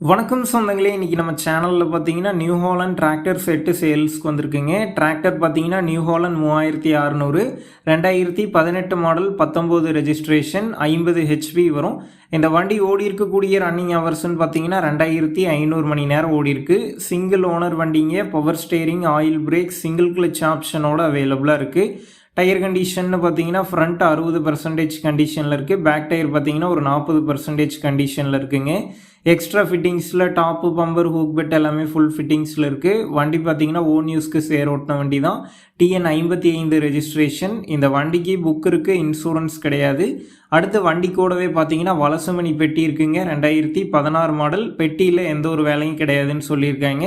வணக்கம் சொந்தங்களே இன்றைக்கி நம்ம சேனலில் பார்த்தீங்கன்னா நியூ ஹாலண்ட் டிராக்டர் செட்டு சேல்ஸ்க்கு வந்திருக்குங்க. டிராக்டர் பார்த்தீங்கன்னா நியூ ஹாலண்ட் மூவாயிரத்தி அறநூறு ரெண்டாயிரத்தி பதினெட்டு மாடல் பத்தொம்போது ரெஜிஸ்ட்ரேஷன் ஐம்பது ஹெச்பி வரும். இந்த வண்டி ஓடி இருக்கக்கூடிய ரன்னிங் ஹவர்ஸ்னு பார்த்தீங்கன்னா ரெண்டாயிரத்தி ஐநூறு மணி நேரம் ஓடி இருக்கு. சிங்கிள் ஓனர் வண்டிங்க power steering oil brake single clutch ஆப்ஷனோட அவைலபிளாக இருக்குது டயர் கண்டிஷன்னு பார்த்தீங்கன்னா ஃப்ரண்ட் அறுபது பர்சன்டேஜ் கண்டிஷனில் இருக்குது பேக் டயர் பார்த்தீங்கன்னா ஒரு நாற்பது பர்சன்டேஜ் கண்டிஷனில் இருக்குங்க. எக்ஸ்ட்ரா ஃபிட்டிங்ஸில் டாப்பு பம்பர் ஹூக் பெட் எல்லாமே ஃபுல் ஃபிட்டிங்ஸில் இருக்குது வண்டி பார்த்தீங்கன்னா ஓன் யூஸ்க்கு சேர் ஓட்டின வண்டி தான். டிஎன் ஐம்பத்தி ஐந்து ரெஜிஸ்ட்ரேஷன் இந்த வண்டிக்கு புக் இருக்குது இன்சூரன்ஸ் கிடையாது. அடுத்து வண்டி கூடவே பார்த்தீங்கன்னா வலசுமணி பெட்டி இருக்குங்க. ரெண்டாயிரத்தி பதினாறு மாடல் பெட்டியில் எந்த ஒரு வேலையும் கிடையாதுன்னு சொல்லியிருக்காங்க.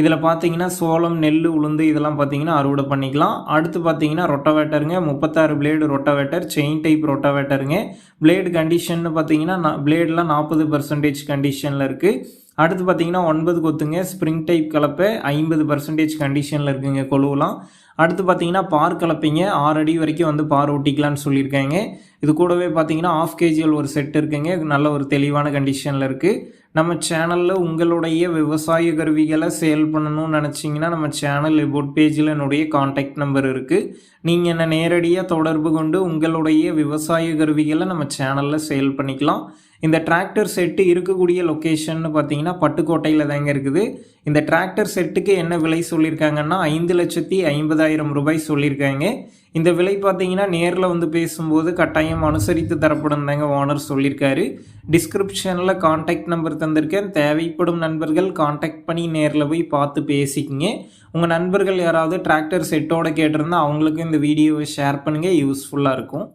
இதில் பார்த்தீங்கன்னா சோளம் நெல் உளுந்து இதெல்லாம் பார்த்தீங்கன்னா அறுவடை பண்ணிக்கலாம். அடுத்து பார்த்தீங்கன்னா ரொட்டவேட்டருங்க முப்பத்தாறு பிளேடு ரொட்டவேட்டர் செயின் டைப் ரொட்டவேட்டருங்க பிளேடு கண்டிஷன் பார்த்தீங்கன்னா பிளேடெலாம் நாற்பது பர்சன்டேஜ் கண்டிஷனில் இருக்குது அடுத்து பார்த்தீங்கன்னா ஒன்பது கொத்துங்க. ஸ்ப்ரிங் டைப் கலப்பை ஐம்பது பர்சன்டேஜ் கண்டிஷனில் இருக்குங்க கொழுவலாம் அடுத்து பார்த்தீங்கன்னா பார் கலப்பீங்க. ஆறு அடி வரைக்கும் வந்து பார் ஒட்டிக்கலான்னு சொல்லியிருக்காங்க. இது கூடவே பார்த்தீங்கன்னா ஆஃப் கேஜியில் ஒரு செட் இருக்குங்க. நல்ல ஒரு தெளிவான கண்டிஷனில் இருக்குது நம்ம சேனலில் உங்களுடைய விவசாய கருவிகளை சேல் பண்ணணும்னு நினச்சிங்கன்னா நம்ம சேனல் எபோட் பேஜில் என்னுடைய காண்டாக்ட் நம்பர் இருக்குது நீங்கள் என்னை நேரடியாக தொடர்பு கொண்டு உங்களுடைய விவசாய கருவிகளை நம்ம சேனலில் சேல் பண்ணிக்கலாம். இந்த டிராக்டர் செட்டு இருக்கக்கூடிய லொக்கேஷன் பார்த்தீங்கன்னா பட்டுக்கோட்டையில் தாங்க இருக்குது. இந்த டிராக்டர் செட்டுக்கு என்ன விலை சொல்லியிருக்காங்கன்னா ஐந்து லட்சத்தி ஐம்பதாயிரம் ரூபாய் சொல்லியிருக்காங்க. இந்த விலை பார்த்தீங்கன்னா நேரில் வந்து பேசும்போது கட்டாயம் அனுசரித்து தரப்படும் தாங்க ஓனர் சொல்லியிருக்காரு. டிஸ்கிரிப்ஷனில் காண்டாக்ட் நம்பர் தந்திருக்கேன். தேவைப்படும் நண்பர்கள் காண்டாக்ட் பண்ணி நேரில் போய் பார்த்து பேசிக்கிங்க. உங்கள் நண்பர்கள் யாராவது டிராக்டர் செட்டோட கேட்டிருந்தா அவங்களுக்கும் இந்த வீடியோவை ஷேர் பண்ணுங்கள் யூஸ்ஃபுல்லாக இருக்கும்.